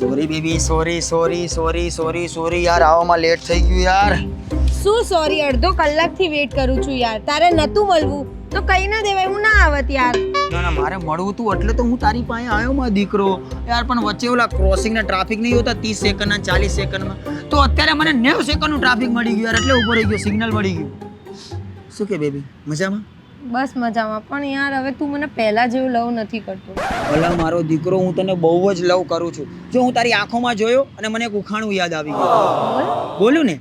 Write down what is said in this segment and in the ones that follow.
Sorry baby sorry sorry sorry sorry sorry યાર આવવામાં late થઈ ગયું યાર. શું સોરી અડધો કલાકથી વેઇટ કરું છું યાર. તારે નતું મળવું. તો કઈ ના દેવાય હું ના આવત યાર. ના ના મારે મળવું તું એટલે તો હું તારી પાસે આવ્યો માં દીકરો. યાર પણ વચ્ચે ઓલા ક્રોસિંગ ના ટ્રાફિક નહીં હોતા ત્રીસ સેકન્ડના ચાલીસ સેકન્ડમાં તો અત્યારે મને નેવું સેકન્ડનું ટ્રાફિક મળી ગયું યાર એટલે ઊભો રહી ગયો સિગ્નલ મળી ગયું. શું કે બેબી મજામાં? બસ મજામાં. પણ યાર હવે તું મને પહેલા જેવું લવ નથી કરતો. ભલા મારો દીકરો હું તને બહુ જ લવ કરું છું. જો હું તારી આંખોમાં જોયો અને મને એક ઉખાણું યાદ આવી ગયું. બોલું. ને?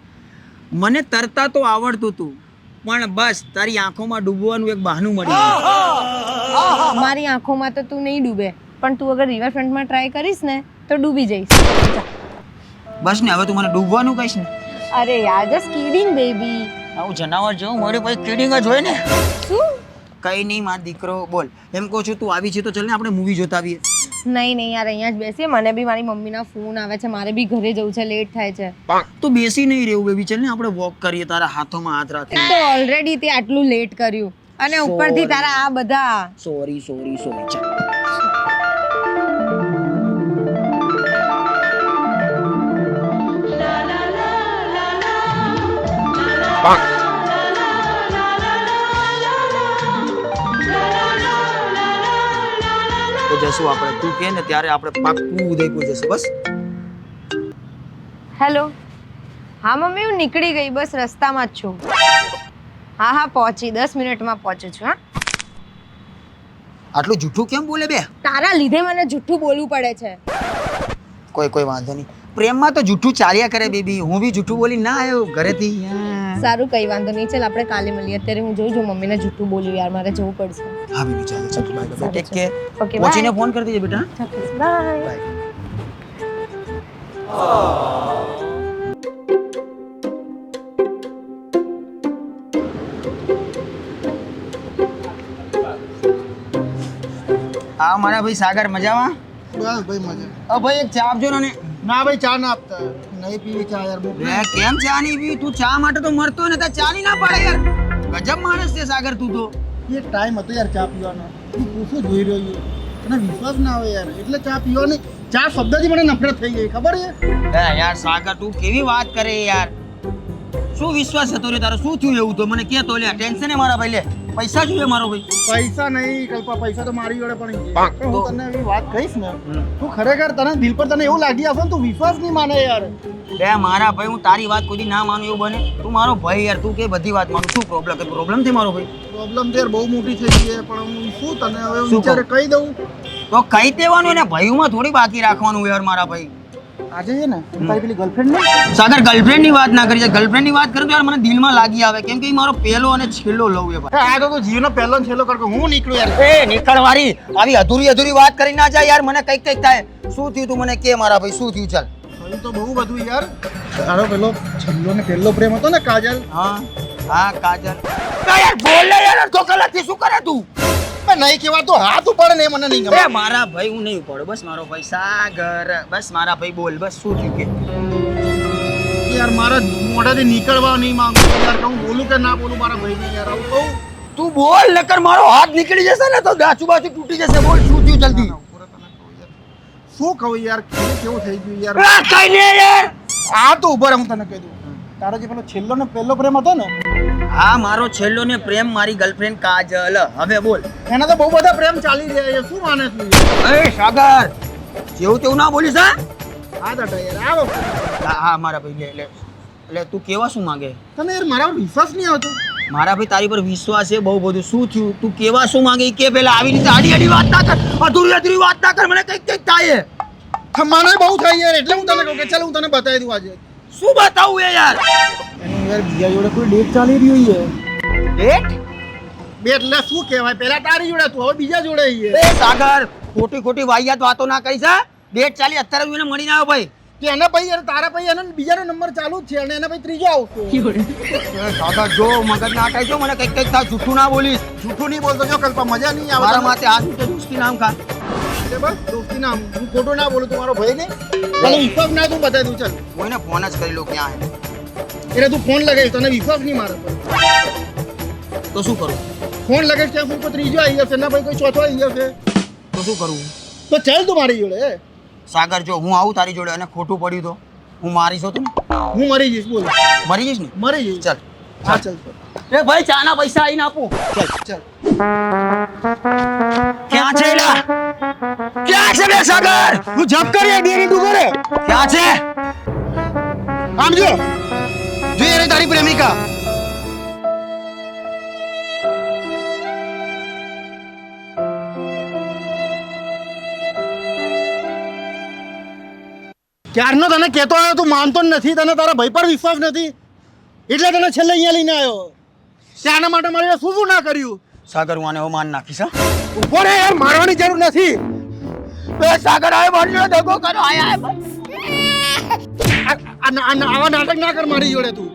મને તરતા તો આવડતું તું પણ બસ તારી આંખોમાં ડૂબવાનું એક બહાનું મળી ગયું મારી આંખોમાં તો તું નહીં ડૂબે પણ તું અગર રિવરફ્રન્ટમાં ટ્રાય કરીશ ને તો ડૂબી જઈશ. બસ ને હવે તું મને ડૂબવાનું કહીશ ને. અરે યાર જસ્ટ કિડિંગ બેબી આવું જનાવર જેવું મારી પાસે કિડિંગ જ હોય ને. શું? કઈ નહીં માર દીકરો બોલ. એમ કહું છું તું આવી છે તો ચાલ ને આપણે મૂવી જોતા આવીએ. નહીં નહીં યાર અહીંયા જ બેસીએ. મને બી મારી મમ્મીના ફોન આવે છે. મારે બી ઘરે જવું છે લેટ થાય છે. તું બેસી નહીં રહેવું બેબી ચાલ ને આપણે વોક કરીએ તારા હાથોમાં હાથ રાખી તો ઓલરેડી તે આટલું લેટ કર્યું. અને ઉપરથી તારા આ બધા. સોરી સોરી સોરી ચાલ. જશું આપણે. તું કે ને ત્યારે આપણે પાક્કું ઉદયપુર જશું બસ. હેલો. હા મમ્મી હું નીકળી ગઈ. બસ રસ્તામાં જ છું. હા હા પહોંચી. દસ મિનિટમાં પહોંચું છું હા. આટલું જૂઠું કેમ બોલે બે? તારા લીધે મને જૂઠું બોલવું પડે છે. કોઈ કોઈ વાંધો નહીં. પ્રેમમાં તો જૂઠું ચાલ્યા કરે બેબી. હું બી જૂઠું બોલી ના આવ્યો ઘરેથી. સારું કઈ વાંધો નહીં. ચાલ આપણે કાલે મળીએ. અત્યારે હું જોઈ જો મમ્મીને જૂઠું બોલ્યું યાર મારે જવું પડશે. હા બેબી ચાલે ચાલ bye bye. Take care okay પહોંચીને ફોન કરી દેજે બેટા બાય બાય હા મારા ભાઈ સાગર મજામાં? બસ ભાઈ મજા. અ ભાઈ એક ચા આપજો ને ના ભાઈ ચા ના આપતા. નહીં પીવી ચા યાર બહુ લે કેમ ચા નહીં પીવી? તું ચા માટે તો મરતો ને તો ચા ની ના પાડે યાર. ગજબ માણસ છે સાગર તું તો. એ ટાઈમ હતો યાર ચા પીવાનો. તું પૂછું જોઈ રહ્યો છું તને વિશ્વાસ ના આવે યાર. એટલે ચા પીવાની ચા શબ્દથી મને નફરત થઈ ગઈ ખબર છે? યાર સાગર તું કેવી વાત કરે યાર? શું વિશ્વાસ હતો રે તારો શું થયું એવું તો? મને કે તો લે ટેન્શન મારા ભાઈ લે પૈસા જોઈએ મારો ભાઈ. પૈસા નહીં કલ્પા પૈસા તો મારી જોડે પણ હું તને એવી વાત કહીશ ને તું ખરેખર તને દિલ પર તને એવું લાગી હશે ને તું વિશ્વાસ નહીં માને યાર. બે મારા ભાઈ હું તારી વાત કોઈ ના માનું એવું બને. તું મારો ભાઈ યાર તું કે બધી વાત માનું. શું પ્રોબ્લેમ પ્રોબ્લેમ છે મારો ભાઈ? પ્રોબ્લેમ તો યાર બહુ મોટી થઈ ગઈ છે પણ હું શું તને હવે હું વિચારે કહી? દઉં. તો કહી દેવાનું એને ભાઈઓમાં થોડી બાકી રાખવાનું યાર મારા ભાઈ. આજે છે ને તારી પેલી ગર્લફ્રેન્ડ ને? સાગર ગર્લફ્રેન્ડની વાત ના કરી ગર્લફ્રેન્ડની વાત કરું તો યાર મને દિલમાં લાગી આવે. કેમ કે મારો પહેલો અને છેલ્લો લવ એ ભાઈ. આ તો તું જીવનો પહેલો છેલ્લો કરતો હું નીકળું યાર. એ નીકળવારી. આવી અધૂરી અધૂરી વાત કરી ના જાય યાર. મને કંઈક કંઈક થાય. શું થયું તું મને? કે મારા ભાઈ? શું થયું? ચાલ. તો બહુ બધું યાર. તારો પેલો છેલ્લો ને પહેલો પ્રેમ હતો ને કાજલ? હા હા કાજલ. યાર બોલ યાર. તો કલાકથી શું કરે તું? પણ નહીં કહેવા તો હાથ ઉપાડે ને એ મને નહીં ગમે. એ મારા ભાઈ હું નહીં પડો બસ મારો ભાઈ સાગર. બસ મારા ભાઈ બોલ બસ શું થયું કે? યાર મારા મોઢાથી નીકળવા નહીં માંગુ યાર કહું બોલું કે ના બોલું મારા ભાઈને યાર? આવું કહું. તું બોલ નકર મારો હાથ નીકળી જશે ને તો ડાચુ બાચુ તૂટી જશે. બોલ શું થયું જલ્દી? શું કહું યાર? કેવું કેવું થઈ ગયું યાર? કઈ ને યાર. આ તો ઊભો હું તને કહી દઉં. તારો જે પેલો છેલ્લો ને પહેલો પ્રેમ હતો ને? હા મારો છેલ્લો ને પ્રેમ મારી ગર્લફ્રેન્ડ કાજલ. હવે બોલ. એના તો બહુ બધા પ્રેમ ચાલી રહ્યા છે શું માને તું? એ સાગર જેવું તેવું ના બોલીશ હા? આ દાદા યાર આ હા, હા મારા ભાઈ લે લે. એટલે તું કેવા શું માંગે? તને યાર મારા પર વિશ્વાસ નહીં આવતો? મારા ભાઈ તારી પર વિશ્વાસ છે બહુ બધું. શું થયું? તું કેવા શું માંગે? કે પેલા આવી રીતે આડી આડી વાત ના કર. અધૂરી અધૂરી વાત ના કર. મને કંઈક કંઈક થાય થમાનો બહુ થાય યાર એટલે હું તને કહું કે ચાલ હું તને બતાવી દઉં આજે. શું બતાવું એ યાર? એનું યાર બીજા જોડે કોઈ ડેટ ચાલી રહ્યું છે ડેટ? બે એટલે શું કહેવાય? પેલા તારી જોડે તું હવે બીજા જોડે છે એ સાગર ખોટી ખોટી વાહિયાત વાતો ના કરીશ છે ડેટ ચાલી અત્યારે જ એને મળીને આવ્યો ભાઈ. કે એના પછી અને તારા પછી એને બીજાનો નંબર ચાલુ જ છે અને એના ભાઈ ત્રીજો આવશે. સાગર જો મગજ ના ખાઈ જો મને કંઈક કંઈક થાય જૂઠું ના બોલીશ. જૂઠું નહીં બોલતો જો કલ્પા મજા નહીં આવે મારા. માથે હાથ મૂકે દુષ્ટી નામ ખા. એટલે બસ દોસ્તી ના હું ખોટું ના બોલું તું મારો ભાઈ તને વિશ્વાસ ના તું બતાવી દઉં ચાલ. હું એને ફોન જ કરી લો ક્યાં એટલે તું ફોન લગાવીશ તને વિશ્વાસ નહીં મારે તો શું કરું? ફોન લગાવીશ ત્યાં કોઈ ત્રીજો આવી જશે એના પછી કોઈ ચોથો આવી જશે. તો શું કરવું તો ચાલ તું મારી જોડે સાગર જો હું આવું તારી જોડે અને ખોટું પડ્યું તો હું મારી તો તું હું મરી જઈશ બોલ. મરી જઈશ ને? મરી જઈશ. ચાલ. હા ચાલ એ ભાઈ ચાના પૈસા આવીને આપું. ચાલ ચાલ. ક્યાં છે એલા? છે બે સાગર? તું જપ કરી ડેરી તું કરે ક્યાં છે? આમ જો. જોઈએ રે તારી પ્રેમિકા. ક્યારનો તને કહેતો આવ્યો તું માનતો નથી. તને તારા ભાઈ પર વિશ્વાસ નથી. એટલે તને છેલ્લે અહીંયા લઈને આવ્યો. શાના માટે મારે શું શું ના કર્યું? સાગર હું આને માન નાખીશ હા? ઊભો રે યાર મારવાની જરૂર નથી. બે સાગર આવે બન્યો દગો કરો આયા આય આ- આ- આ- આવા નાટક ના કર મારી જોડે તું.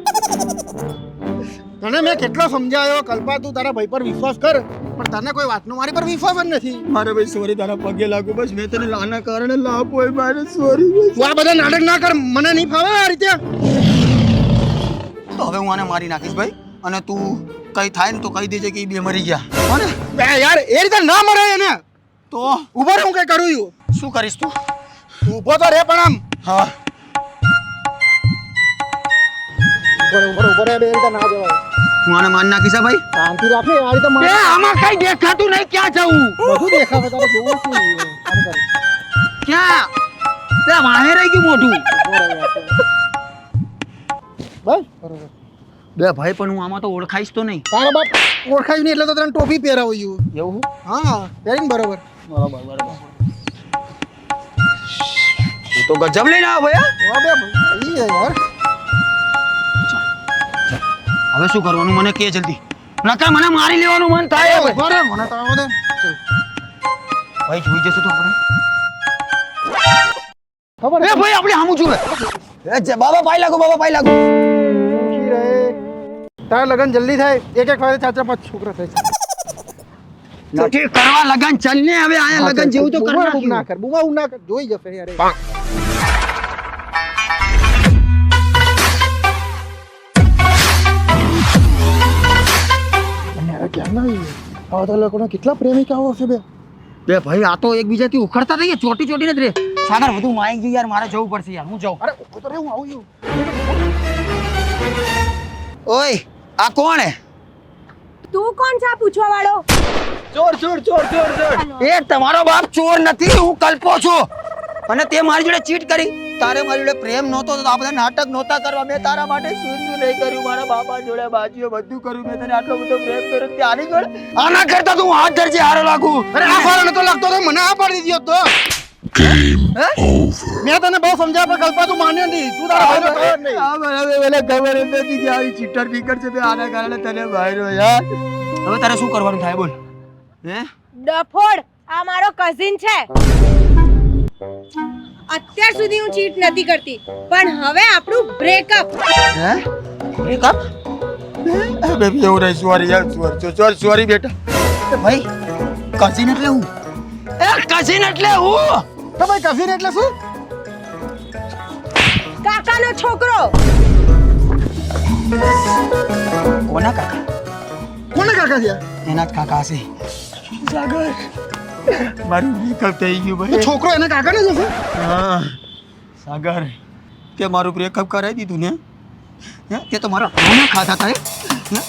તને મેં કેટલો સમજાયો કલ્પા તું તારા ભાઈ પર વિશ્વાસ કર પણ તને કોઈ વાતનો મારી પર વિશ્વાસ જ નથી. મારે ભાઈ સોરી તારા પગે લાગુ બસ મેં તને લાના કારણે લાભ હોય મારે સોરી તું આ બધા નાટક ના કર મને નહીં ફાવે આ રીતે. તો હવે હું આને મારી નાખીશ ભાઈ અને તું કઈ થાય ને તો કહી દેજે કે એ બે મરી ગયા. હો ને યાર એ રીતે ના મરે એને. તો? ઊભો રે હું કઈ કરું છું. શું કરીશ તું? તું ઊભો તો રે પણ આમ. હા. ઊભો ઊભો ઊભો રે બે ના જવાય. હું આને માન નાખીશ હા ભાઈ? શાંતિ રાખે આ રીતે બે આમાં કઈ દેખાતું નહીં ક્યાં જવું? બધું દેખાવે તારે જોવું શું આમ કર. ક્યાં? બે વાહે રહી ગયું મોઢું. બસ. બરોબર બે ભાઈ પણ હું આમાં તો ઓળખાઈશ તો નહીં. તારા બાપ ઓળખાય નહીં એટલે તો તને ટોપી પહેરાવ્યું એવું? હા પહેરીને બરોબર. બરોબર બરોબર. તું તો ગજબ લઈને આવ ભયા વાહ બે યાર. હવે શું કરવાનું? મને કે જલ્દી. નકા મને મારી લેવાનું મન થાય ઊભો રે મને તો આવો દે. ભાઈ જોઈ જશે તો આપણે. ખબર એ ભાઈ આપણે એ બાબા પાઈ લાગો બાબા પાઈ લાગો. તારા લગન જલ્દી થાય. એક એક વાગે ચાર ચાર પાંચ છોકરા થાય છે નથી કરવા લગન ચાલ ને હવે આયા લગન જેવું તો કરી બૂમા બૂમ ના નાખ્યું કર બૂમા બૂમ ના કર જોઈ જશે યાર અને હવે ક્યારના આવીએ? આવા તો લોકોના કેટલા પ્રેમિકાઓ હશે બે? બે ભાઈ આ તો એકબીજાથી ઉખડતા થઈએ ચોટી ચોટીને જ રે. સાગર બધું માઈ ગયું યાર મારે જવું પડશે યાર હું જાઉં. અરે ઊભો તો રે હું આવું છું. ઓય આ કોણ હે? તું કોણ છે આ પૂછવા વાળો ચોર ચોર ચોર ચોર ચોર. એ તમારો બાપ ચોર નથી હું કલ્પો છું. અને તે મારી જોડે ચીટ કરી. તારે મારી જોડે પ્રેમ નહોતો તો આ બધા નાટક નહોતા કરવા. મેં તારા માટે શું શું નહીં કર્યું મારા બાપા જોડે બાજીઓ બધું કર્યું. મેં તને આટલો બધો પ્રેમ કર્યો. ત્યારે જોડે? આના કરતા તો હું હાથ ધરજે હારો લાગુ. અરે આ ફાળો નતો લાગતો તો મને આ પાડી દીધો તો. મેં તને બહુ સમજાવ્યા પણ કલ્પા તું માન્યો નહીં. તું તારા ભાઈનો જ નહીં. આ બરાબર મને ખબર જ નથી કે આવી ચીટર પીકર છે તે આના કારણે તને માર્યો યાર. હવે તારે શું કરવાનું થાય બોલ. હે? ડફોડ આ મારો કઝિન છે. અત્યાર સુધી હું ચીટ નથી કરતી પણ હવે આપણું બ્રેકઅપ હે? બ્રેકઅપ બેબી એવું નહીં સોરી યાર સોરી સોરી સોરી બેટા. ભાઈ કઝિન એટલે હું? એ કઝિન એટલે હું? તો ભાઈ કફીર એટલે શું? કાકાનો છોકરો. કોના કાકા? કોને કાકા છે? એના જ કાકા છે સાગર. મારું બ્રેકઅપ થઈ ગયું ભાઈ. છોકરો એના કાકા ને જશે હા. સાગર તે મારું બ્રેકઅપ કરાવી દીધું ને? હે તે તો મારા હોના ખાતા હતા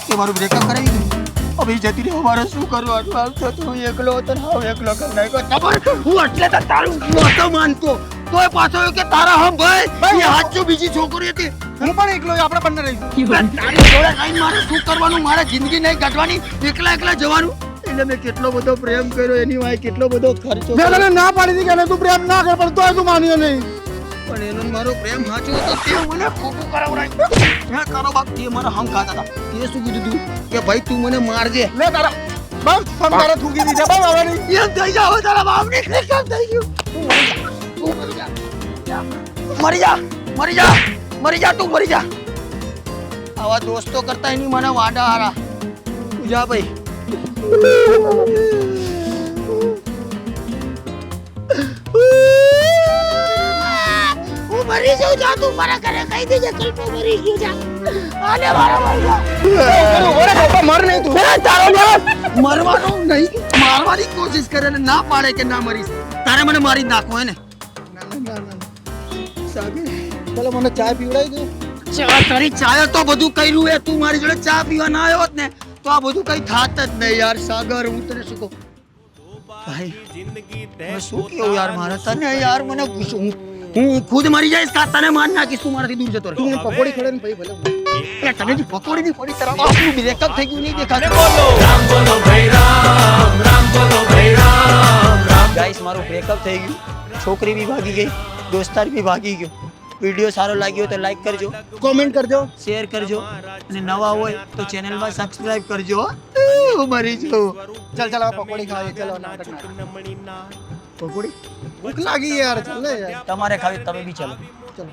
તે મારું બ્રેકઅપ કરાવી દીધું. હવે જતી રહ્યો મારે શું કરવું? આટલું તો તું એકલો હતો ને હવે એકલો કરી નાખ્યો. હું એટલે તો તારું નહોતો માનતો. તોય પાછો કે તારા હમ ભાઈ? એ હાચું બીજી છોકરી હતી. હું પણ એકલો આપણે બંને રહીશું. તારી જોડે કઈ મારે શું કરવાનું? મારે જિંદગી નહીં કાઢવાની એકલા એકલા જવાનું. એટલે મેં કેટલો બધો પ્રેમ કર્યો એની વાય કેટલો બધો ખર્ચો મેં તને ના પાડી દીધી કે તું પ્રેમ ના કર પણ તોય તું માન્યો નહીં. પણ એનો મારો પ્રેમ સાચો હતો તે મને ખોટું કરાવડાય. તારો બાપ તે મારા હમ ખાતા હતા. તે શું કીધું તું? કે ભાઈ તું મને મારજે. લે તારા બસ ફોન તારે થૂકી દીધા બસ હવે એમ થઈ જાવ તારા બાપ ને થઈ ગયું? તું મરી જા મરી જા મરી જા મરી જા તું મરી જા. આવા દોસ્તો કરતા એની મને વાડા હારા. તું જા ભાઈ. હું મરી જાઉં જા તું મારા ઘરે. કહી દેજે કલ્પો મરી ગયો જા. આને મારા મરી જા. ઓરે બાપા મર નહીં તું. તારો મરવાનો નહીં મારવાની કોશિશ કરે ને ના પાડે કે ના મરીશ. તારે મને મારી નાખો નાખવો હે ને ના સાગર ચાલો મને ચા પીવડાવી દે. ચા તારી ચાય તો બધું કર્યું એ. તું મારી જોડે ચા પીવા ના આવ્યો ને તો આ બધું કઈ થાત જ નહીં યાર સાગર હું તને શું કહું? ભાઈ શું કેવું યાર મારા? તને યાર મને ગુસ્સો- હું હું ખુદ મરી જઈશ કા તને માર નાખીશ તું મારાથી દૂર જતો રહે. તું પકોડી ખડે ને ભાઈ ભલે હું. એ તને જે પકોડી ની પડી તરફ આપણું બ્રેકઅપ થઈ ગયું? નહીં દેખા રે બોલો. રામ બોલો ભૈરામ રામ બોલો ભૈરામ રામ ગાઈસ મારું બ્રેકઅપ થઈ ગયું. છોકરી બી ભાગી ગઈ દોસ્તાર બી ભાગી ગયો. વીડિયો સારો લાગ્યો તો લાઈક કરજો કોમેન્ટ કરજો. શેર કરજો અને નવા હોય તો ચેનલમાં સબસ્ક્રાઇબ કરજો હો. મરી જાઉં ચાલ ચાલ પકોડી ખાઈએ ચાલો નાટક પકોડી? ભૂખ લાગી યાર ચાલ યાર. તમારે ખાવી તમે બી ચાલો. ચાલો.